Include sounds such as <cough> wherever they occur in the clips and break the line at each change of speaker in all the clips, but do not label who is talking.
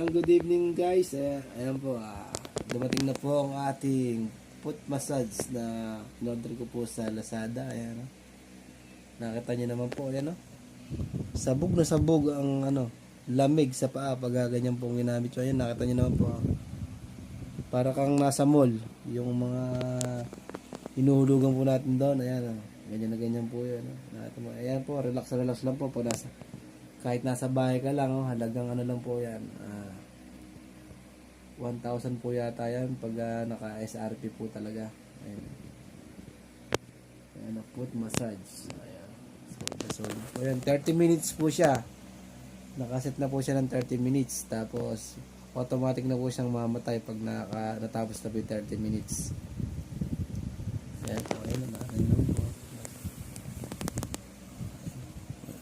Ayan, good evening guys. Ayan, ayan po, ah, dumating na po ang ating foot massage na in-order ko po sa Lazada. Ayan, oh. Nakita niyo naman po, ayan, oh. Sabog na sabog ang ano, lamig sa paa pag ganyan pong ginamit ko. Ayan, nakita niyo naman po. ah. Para kang nasa mall. Yung mga hinuhulugan po natin doon. Ayan, oh. Ganyan na ganyan po yan. Oh. Nakita mo. Ayan po, relax relax lang po pag nasa kahit nasa bahay ka lang, oh, halagang ano lang po yan. Ah, 1,000 po yata yan pag ah, naka-SRP po talaga. Ayan. Ayan, foot massage. Ayan. So, so, ayan, 30 minutes po siya. Nakaset na po siya ng 30 minutes. Tapos, automatic na po siyang mamatay pag naka, natapos na po yung 30 minutes. Ayan po, ayan na.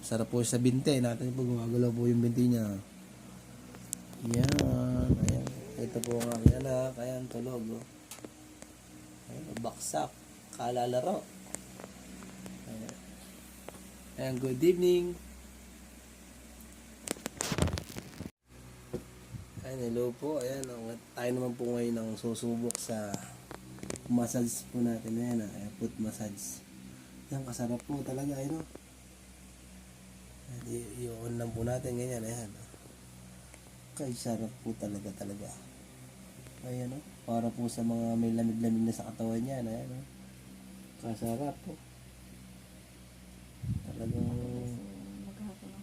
Sarap po sa binte. Natin po gumagalaw po yung binti niya. Yan. Ayan. Ito po ang aking anak. Ayan, tulog. Oh. Ayan, baksak. Kalalaro. Ayan. Ayan, good evening. Ayan, hello po. Ayan, ang- tayo naman po ngayon ang susubok sa massage po natin. Ayan, ah, ayan foot massage. Yan, kasarap po talaga. Ayan, oh. I- i-on lang po natin ganyan ayan kay sarap po talaga talaga ayan o para po sa mga may lamig-lamig na sa katawan niya ayan o kasarap po. Talagang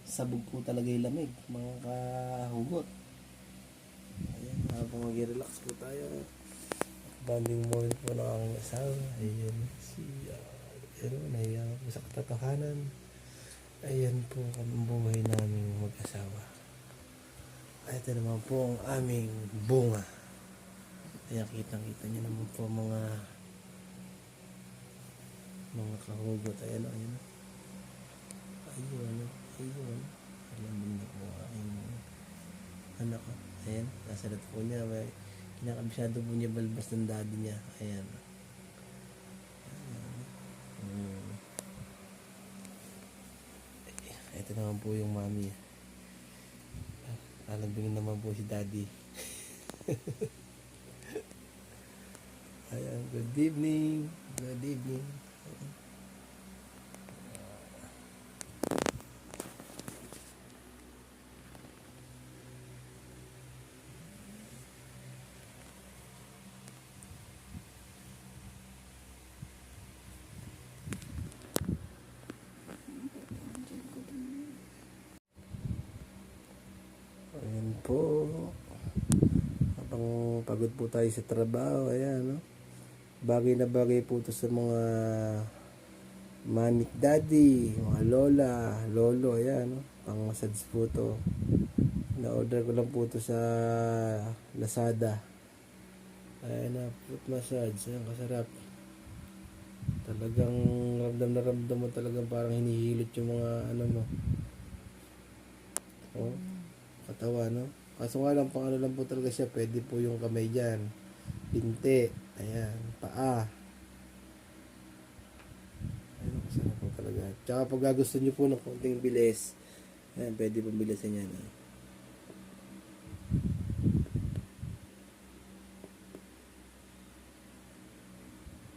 sabog po talaga yung lamig mga kahugot. Ayan habang mag-relax po tayo banding moment po ng aking asawa ayan si uh, ayan o nahiya po sa katotohanan. Ayan po ang buhay naming mag-asawa. Ito naman po ang aming bunga. Ayan, kitang-kita niyo naman po mga mga kahugot. Ayan o, ayan. Ayun, ayun. Alam mo na po aking anak ko. Ayan, nasa po niya. May kinakabisado po niya balbas ng daddy niya. Ayan. Ayan. Ito naman po yung mami. Lalambingin naman po si daddy. <laughs> Ayan, good evening. Good evening. Ayan po. Habang pagod po tayo sa trabaho, ayan, no? Bagay na bagay po to sa mga manik daddy, mga lola, lolo, ayan, no? Pang massage po to. Na-order ko lang po to sa Lazada. Ayan na, foot massage. Ayan, kasarap. Talagang ramdam na ramdam mo talagang parang hinihilot yung mga ano mo. Oh katawan, no? Kaso nga lang, pang ano lang po talaga siya, pwede po yung kamay dyan. Pinte, ayan, paa. Ayun, kasama po talaga. Tsaka pag gusto nyo po ng konting bilis, ayan, pwede pong bilisan yan. ah.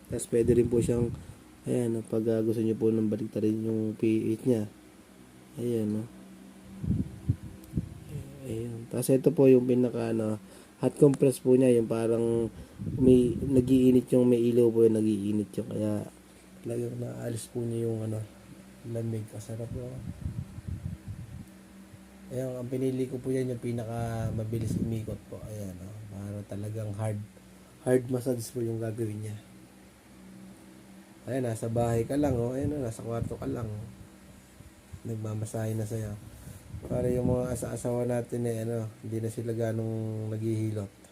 Tapos pwede rin po siyang, ayan, no, pag ah, gusto nyo po ng baliktarin yung pH niya. Ayan, no? Ayun. Tapos ito po yung pinaka ano, hot compress po niya, yung parang may nagiinit yung may ilaw po yung nagiinit yung kaya talagang naalis po niya yung ano, lamig. Kasarap po. Ayan, ang pinili ko po yan yung pinaka mabilis umikot po. Ayan, oh, para talagang hard hard massage po yung gagawin niya. Ayan, nasa bahay ka lang, oh. Ayan, oh, nasa kwarto ka lang. Nagmamasahe na sa'yo. Para yung mga asa-asawa natin eh, ano, hindi na sila ganong naghihilot.